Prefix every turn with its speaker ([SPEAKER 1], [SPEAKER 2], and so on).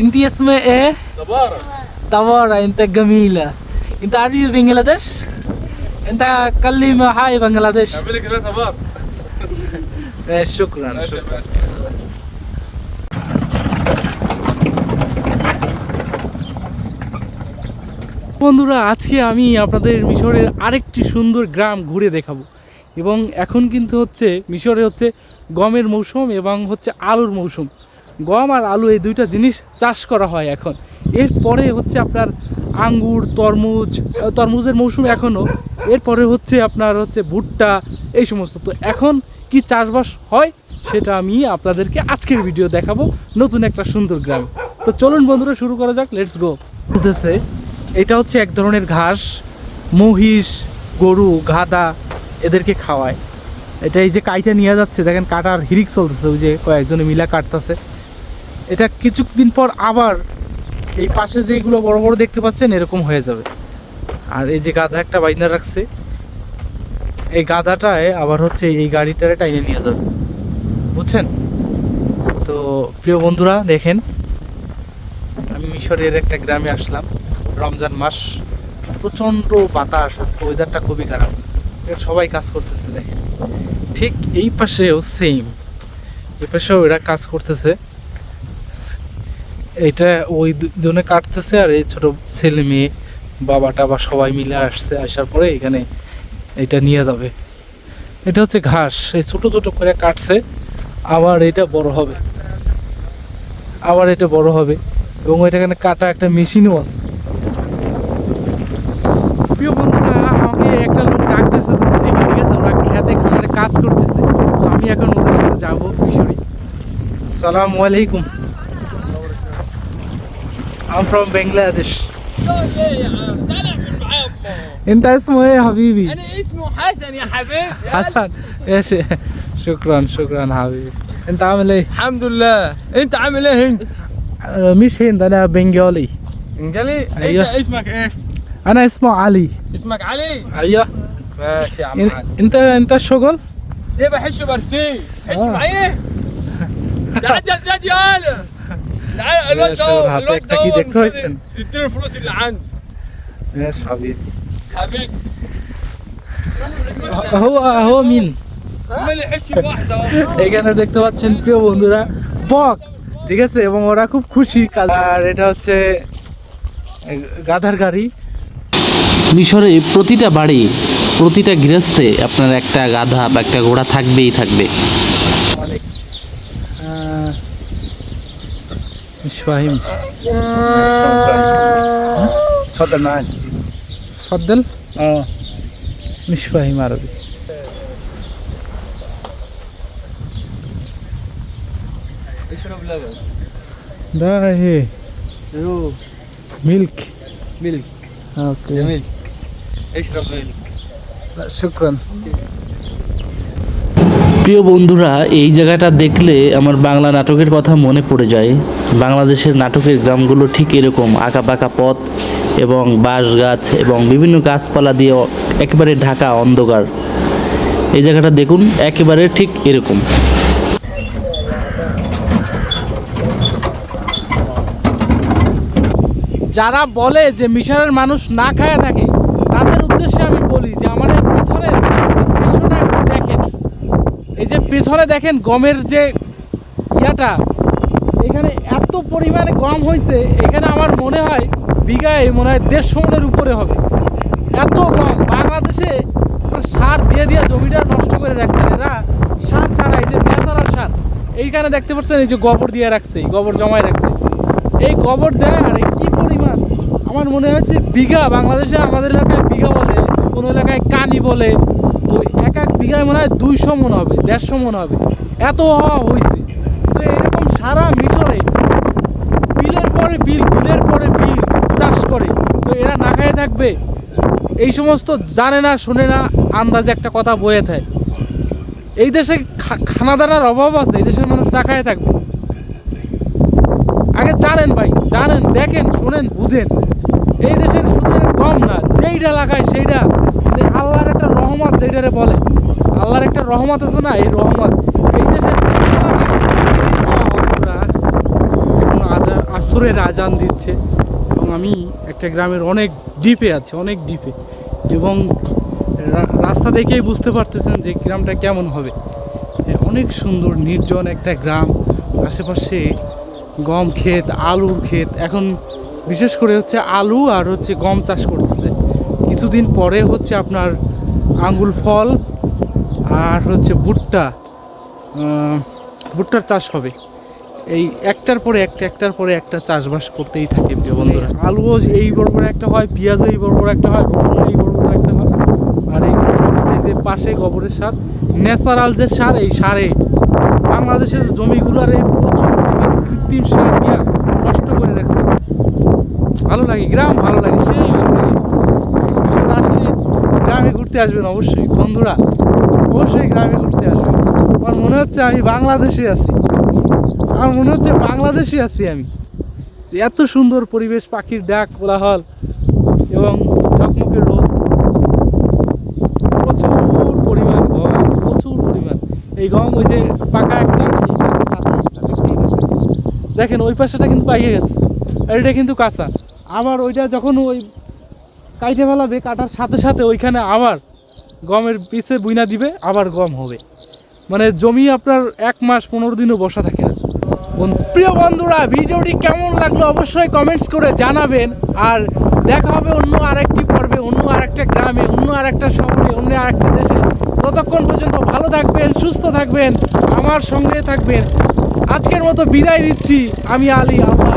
[SPEAKER 1] انت اسمها ايه
[SPEAKER 2] تبارك
[SPEAKER 1] تبارا انت جميلة انت عارف بنجلاديش انت كلمة هاي بنجلاديش
[SPEAKER 2] اعمل لك ثلاثة بار
[SPEAKER 1] ماشي شكرا شكرا বন্ধুরা আজকে আমি আপনাদের মিশরের আরেকটি সুন্দর গ্রাম ঘুরে দেখাবো এবং এখন কিন্তু হচ্ছে মিশরে হচ্ছে গমের মৌসুম এবং হচ্ছে আলুর মৌসুম গম আর আলু এই দুইটা জিনিস চাষ করা হয় এখন। এরপরে হচ্ছে আপনার আঙ্গুর, তরমুজ তরমুজের মৌসুম এখনও এরপরে হচ্ছে আপনার হচ্ছে ভুট্টা, এই সমস্ত। তো এখন কি চাষবাস হয় সেটা আমি আপনাদেরকে আজকের ভিডিও দেখাবো নতুন একটা সুন্দর গ্রাম। তো চলুন বন্ধুরা, শুরু করা যাক লেটস গো বলতেছে, এটা হচ্ছে এক ধরনের ঘাস, মহিষ, গরু, গাধা এদেরকে খাওয়ায়। এটা এই যে কাইটা নিয়ে যাচ্ছে, দেখেন কাটার হিরিক চলতেছে, ওই যে কয়েকজনে মিলা কাটতেছে। এটা কিছুদিন পর আবার এই পাশে যেগুলো বড় বড় দেখতে পাচ্ছেন, এরকম হয়ে যাবে। আর এই যে গাধা একটা বাইন্দা রাখছে, এই গাধাটায় আবার হচ্ছে এই গাড়িটারে টাইনে নিয়ে যাবে। বুঝছেন? তো প্রিয় বন্ধুরা, দেখেন, আমি মিশরের একটা গ্রামে আসলাম, রমজান মাস। প্রচণ্ড বাতাস, আজকে ওয়েদারটা খুবই খারাপ। সবাই কাজ করতেছে, দেখেন। ঠিক এই পাশেও সেম এই পাশেও এরা কাজ করতেছে। এটা ওই দুজনে কাটতেছে আর এই ছোট ছেলে মেয়ে বাবাটা বা সবাই মিলে আসছে, আসার পরে এখানে এটা নিয়ে যাবে। এটা হচ্ছে ঘাস, এই ছোট ছোট করে কাটছে, আবার এটা বড় হবে। আবার এটা বড় হবে এবং এটা এখানে কাটা একটা মেশিনও আছে। আমাকে একটা লোক ওরা কাজ করতেছে। আমি এখন যাব সালাম I'm from Bangladesh.
[SPEAKER 3] ليه يا عم تعال اعمل معاه أمه.
[SPEAKER 1] انت اسمه إيه يا حبيبي؟
[SPEAKER 3] أنا اسمه حسن يا حبيبي
[SPEAKER 1] حسن إيش شكرا شكرا حبيبي انت عامل إيه؟
[SPEAKER 3] الحمد لله انت عامل إيه انت
[SPEAKER 1] آه، مش هند أنا بنغالي
[SPEAKER 3] انجلي
[SPEAKER 1] أيوه.
[SPEAKER 3] انت اسمك إيه
[SPEAKER 1] أنا اسمه علي
[SPEAKER 3] اسمك علي
[SPEAKER 1] أيوه
[SPEAKER 3] ماشي يا عم
[SPEAKER 1] إن-
[SPEAKER 3] علي
[SPEAKER 1] انت انت الشغل؟
[SPEAKER 3] ده بحش برسي حش
[SPEAKER 1] آه.
[SPEAKER 3] معايا يا
[SPEAKER 1] شغل
[SPEAKER 3] ده
[SPEAKER 1] هعطيك
[SPEAKER 3] الواد ده
[SPEAKER 1] تأكيد
[SPEAKER 3] হাতে একটা মিন
[SPEAKER 1] এখানে দেখতে পাচ্ছেন প্রিয় বন্ধুরা বক ঠিক আছে? এবং ওরা খুব খুশি আর এটা হচ্ছে গাধার গাড়ি।
[SPEAKER 4] মিশরে প্রতিটা বাড়ি প্রতিটা গৃহস্থে আপনার একটা গাধা বা একটা ঘোড়া থাকবেই থাকবে।
[SPEAKER 1] অনেক مش فاهم؟
[SPEAKER 2] تفضل معي
[SPEAKER 1] تفضل.
[SPEAKER 2] آه.
[SPEAKER 1] مش فاهم عربي.
[SPEAKER 2] اشرب لبن.
[SPEAKER 1] ده إيه.
[SPEAKER 2] أيوه.
[SPEAKER 1] ميلك.
[SPEAKER 2] ملك
[SPEAKER 1] أوكي.
[SPEAKER 2] ملك اشرب ملك
[SPEAKER 1] لا، شكرا.
[SPEAKER 4] প্রিয় বন্ধুরা, এই জায়গাটা দেখলে আমার বাংলা নাটকের কথা মনে পড়ে যায়। বাংলাদেশের নাটকের গ্রামগুলো ঠিক এরকম আঁকা পাকা পথ এবং বাঁশ গাছ এবং বিভিন্ন গাছপালা দিয়ে একেবারে ঢাকা অন্ধকার। এই জায়গাটা দেখুন, একেবারে ঠিক এরকম।
[SPEAKER 1] যারা বলে যে মিশরের মানুষ না খায় থাকে, তাদের উদ্দেশ্যে আমি বলি যে আমাদের পিছনের এই দৃশ্যটা একটু দেখেন এই যে পিছনে দেখেন গমের যে ইয়াটা, এখানে এত পরিমাণে গম হয়েছে এখানে আমার মনে হয় বিঘায় মনে হয় দেড়শো মনের উপরে হবে। এত গম, বাংলাদেশে সার দিয়ে দিয়ে জমিটা নষ্ট করে রাখছে এরা, সার ছাড়া, এই যে ন্যাচারাল সার, এইখানে দেখতে পাচ্ছেন এই যে গোবর দিয়ে রাখছে গোবর জমায় রাখছে। এই গোবর দেয় আর কি পরিমাণ? আমার মনে হচ্ছে বিঘা, বাংলাদেশে আমাদের এলাকায় বিঘা বলে, কোনো এলাকায় কানি বলে বিঘায় মনে হয় দুইশো মন হবে, দেড়শো মন হবে। এত হওয়া হয়েছে তো এরকম সারা মিশরে বিলের পরে বিল, বিলের পরে বিল চাষ করে। তো এরা না খায় থাকবে। এই সমস্ত জানে না, শোনে না, আন্দাজে একটা কথা বয়ে থাকে। এই দেশে খা- খানা দানার অভাব আছে, এই দেশের মানুষ না খায় থাকবে। আগে জানেন ভাই, জানেন, দেখেন, শোনেন, বুঝেন। এই দেশের শুধু কম না যেইটা লাগায় সেইটা আল্লাহর একটা রহমত যেটারে বলে। আল্লাহর একটা রহমত আছে না? এই রহমত। এই দেশের ফজরের আজান দিচ্ছে। এবং আমি একটা গ্রামের অনেক ডিপে আছে, অনেক ডিপে এবং রাস্তা দেখেই বুঝতে পারতেছেন যে গ্রামটা কেমন হবে। অনেক সুন্দর, নির্জন একটা গ্রাম। আশেপাশে গম ক্ষেত, আলুর ক্ষেত। এখন বিশেষ করে হচ্ছে আলু আর হচ্ছে গম চাষ করতেছে। কিছুদিন পরে হচ্ছে আপনার আঙ্গুল ফল আর হচ্ছে ভুট্টা ভুট্টার চাষ হবে। এই একটার পরে একটা, একটার পরে একটা চাষবাস করতেই থাকে প্রিয় বন্ধুরা। আলুও এই বড় একটা হয়, পেঁয়াজও এই বড় একটা হয় রসুন এই বড় একটা হয়। আর এই যে পাশে গোবরের সার, ন্যাচারাল যে সার, এই সারে বাংলাদেশের জমিগুলারে পরিমাণ কৃত্রিম সার দিয়া নষ্ট করে রাখছে। ভালো লাগে, গ্রাম ভালো লাগে, সেই ভালো লাগে। আসলে গ্রামে ঘুরতে আসবেন অবশ্যই। বন্ধুরা অবশ্যই গ্রামে ঘুরতে আসবেন আমার মনে হচ্ছে আমি বাংলাদেশে আছি। আমার মনে হচ্ছে বাংলাদেশে আছি আমি। এত সুন্দর পরিবেশ, পাখির ডাক, কোলাহল এবং ঝকমকে রোদ। প্রচুর পরিমাণ গম প্রচুর পরিমাণ। এই গম ওই যে পাকা একটা। দেখেন ওই পাশেটা কিন্তু পাইয়ে গেছে আর এটা কিন্তু কাঁচা। আবার ওইটা যখন ওই কাইটে ফেলাবে কাটার সাথে সাথে ওইখানে আবার গমের পিছে বুইনা দিবে, আবার গম হবে। মানে জমি আপনার এক মাস পনেরো দিনও বসা থাকে না। প্রিয় বন্ধুরা, ভিডিওটি কেমন লাগল অবশ্যই কমেন্টস করে জানাবেন। আর দেখা হবে অন্য আরেকটি পর্বে, অন্য আরেকটা গ্রামে, অন্য আরেকটা শহরে, অন্য আরেকটা দেশে। ততক্ষণ পর্যন্ত ভালো থাকবেন, সুস্থ থাকবেন, আমার সঙ্গে থাকবেন। আজকের মতো বিদায় দিচ্ছি, আমি আলী আল্লাহ।